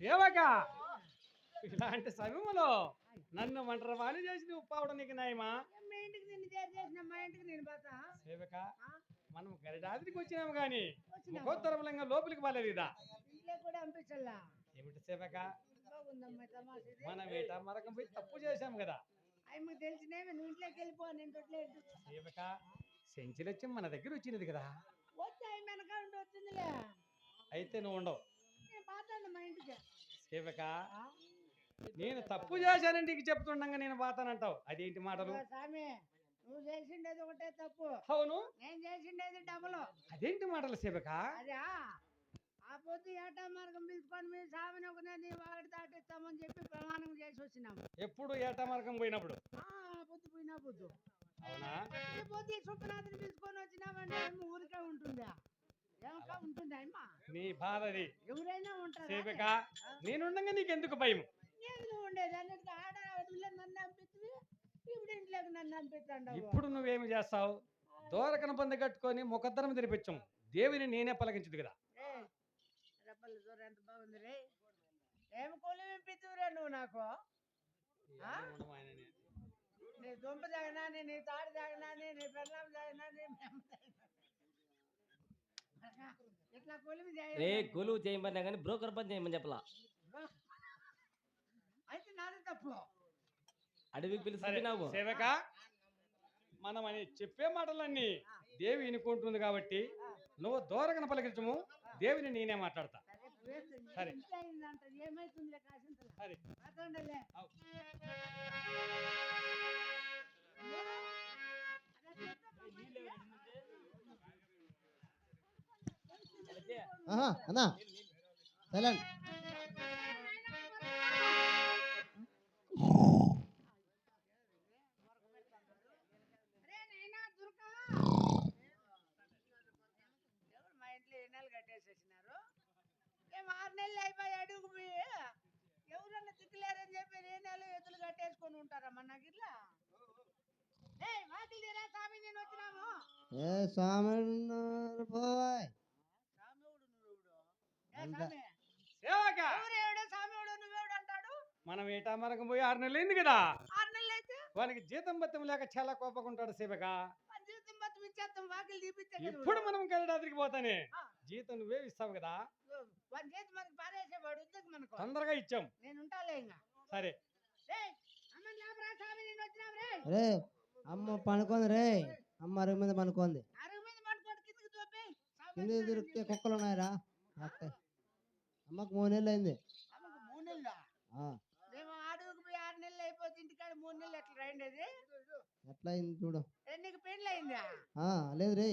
సేవక! ఇలాంటి సమయంలో నన్ను ఒంటరి వాణి చేసి నువ్వు పోవడం నీకు న్యాయమా మా ఇంటికి నిన్ను చేరి చేసిన మా ఇంటికి నేను పోతా? సేవక? మనం గరిడాదికి వచ్చినాము గాని వచ్చినాము. ముఖోత్తరములంగా లోపలికి పోలేదు ఇదా? ఏమిటి సేవక. మనం ఏట మరకం పోయి తప్పు చేశాం కదా. తెలిసినేమి నువ్వు ఇంట్లోకి వెళ్ళిపో నేను తొట్లేదు సేవక సెంచులచ్చం మన దగ్గర వచ్చినది కదా. వచ్చి వెనక ఉండి వచ్చిందిలే. అయితే నువ్వు ఉండవు. నేను మా ఆ? నేను తప్పు చేశానని నీకు చెప్తుండగా నేను పోతానంటావు. అదేంటి మాటలు? స్వామి నువ్వు చేసిండేది ఒకటే తప్పు. అవును. నేను చేసిండేది డబుల్ అదేంటి మాటలు సేవక అదే ఆ పొద్దు ఏటా మార్గం పిలుచుకొని మీరు స్వామిని ఒక నీ వాడి దాటిస్తామని చెప్పి ప్రమాణం చేసి వచ్చినాము ఎప్పుడు ఏటా మార్గం పోయినప్పుడు? పొద్దు పోయినా పొద్దు. అవునా? ఈ పొద్దు ఈ సుప్రనాథుని పిలుచుకొని వచ్చినామంటే ఊరికే ఉంటుందా? నీ బాధ అది ఎవరైనా ఉంటారా? సేవక నేనుండగా నీకెందుకు భయం? నేను ఉండేది? అన్నట్టు ఆడ అడవిలో నన్ను పంపిస్తుంది ఇప్పుడు ఇంట్లోకి నన్ను ఇప్పుడు నువ్వేమి చేస్తావు? దూరకన బంది కట్టుకొని ముఖద్దరం తెరిపించాం దేవుని నేనే పలకించదు కదా. ఏయ్, రెప్పలు చూడు ఎంత బాగుంది రే. ఏం కొలు విప్పితురా నువ్వు నాకు? నీ దుంప తాగినాని నీ తాడు తాగినాని నీ పెళ్ళం తాగినాని మీ అమ్మ తాగినాని. ఇట్లా కొలిమి రే కొలువు చేయమన్నా కానీ బ్రోకర్ పని చేయమని చెప్పలా. అయితే నాది తప్పు. అడవికి సరే పిలిచినావు సేవక మనం అని చెప్పే మాటలన్నీ దేవి వినుకుంటుంది కాబట్టి నువ్వు దూరకన పలకించము దేవిని నేనే మాట్లాడతా. సరే. సరే. కట్టేసేసినారు ఏం ఆరు నెలలు అయిపోయి అడుగు ఎవరన్నా తిక్కలేరని చెప్పి ఏ నెల ఎదులు కట్టేసుకొని ఉంటారమ్మా నాకు ఇట్లా ఏ స్వామి ఉన్నారు పోయ్ స్వామివుడు నువ్వెవడు ఏ అంత- స్వామి సేవక. అంటాడు? మనం ఏటా మరకం పోయి ఆరు నెలలు అయింది కదా. ఆరు నెలలు అయితే? వానికి జీతం బత్తం లేక చాలా కోపకుంటాడు సేవక. మన జీవితం మొత్తం ఇచ్చేస్తాం వాకిలి తీపిచ్చే కదా ఇప్పుడు మనం గరిడాదికి పోతానే. జీతం నువ్వే ఇస్తావు కదా. వన్ చేతి మనకి పారేసేవాడు ఉద్యోగం మనకు. తొందరగా ఇచ్చాం. నేను ఉంటాలే ఇంకా. సరే. రే అమ్మ పనుకుంది రే. అమ్మ అరుగు మీద పనుకుంది. అరుగు మీద పడుకోండి కిందకి దూపి కింద దొరికితే కుక్కలు ఉన్నాయిరా. అక్క అమ్మకు మూడు నెలలు అయింది మూడు నెలలు? మేము పోయి ఆరు నెలలు అయిపోతే ఇంటికాడ మూడు నెలలు ఎట్లా రైండేది ఎట్లా అయింది చూడు నీకు పెళ్ళి అయిందా? ఆ, లేదు రే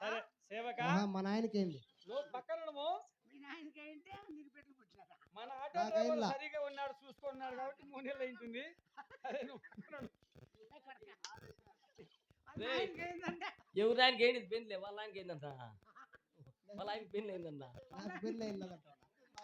సరే సేవక. మా నాయనకి అయింది. నువ్వు పక్కన ఉండము. మీ నాయనకి అయింటే నీకు పెళ్ళి పుట్టినారా మన ఆటో డ్రైవర్? సరిగా ఉన్నాడు చూసుకున్నాడు కాబట్టి మూడు నెలలు అయింటుంది. అదే నువ్వు పక్కన అయిందంటే? ఎవరు ఆయనకి ఏంటి పెళ్ళి వాళ్ళ ఆయనకి ఏందంట వాళ్ళ ఆయనకి పెళ్ళి అయిందంట. పెళ్ళి అయింది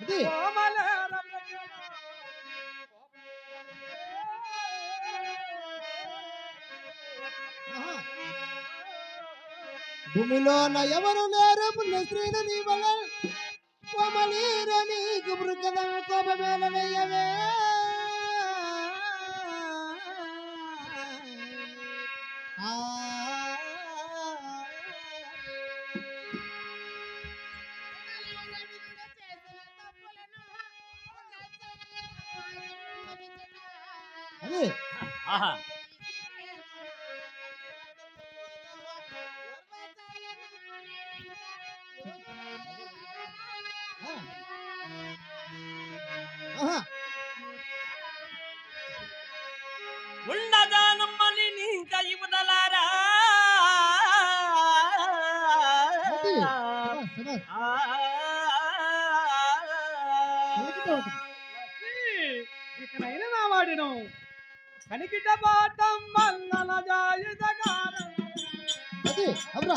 అది. భూమిలోన ఎవరు లేరు? పుణ్యశ్రీని నీ వల్ల కోమలీర నీకు మృగదం కోపమేల వేయవే. ఆ. ఉన్నదానమ్మని ఇంకా ఇవ్వదలారా ఇక్కడ అయినా నా వాడిను కనికిట పాఠం మల్లన జాయుధ కారణం అది అవునా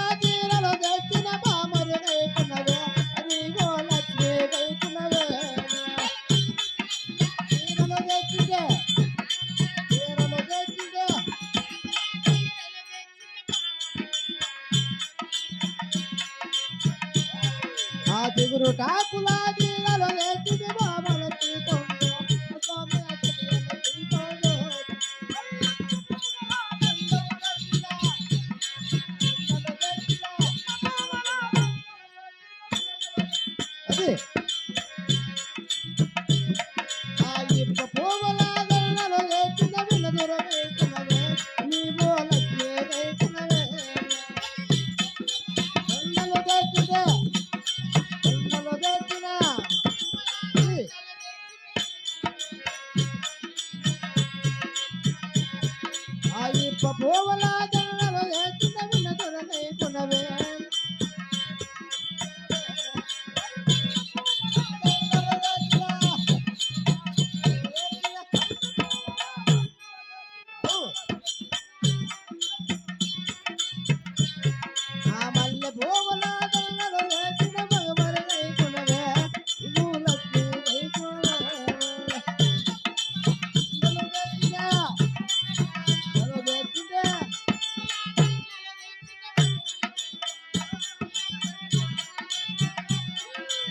ಗುರುಟ ಕುಲಾದಿ ಅಲೋಲೆ ತುಗೆ ಬಾಬಲ Yeah. papo lá de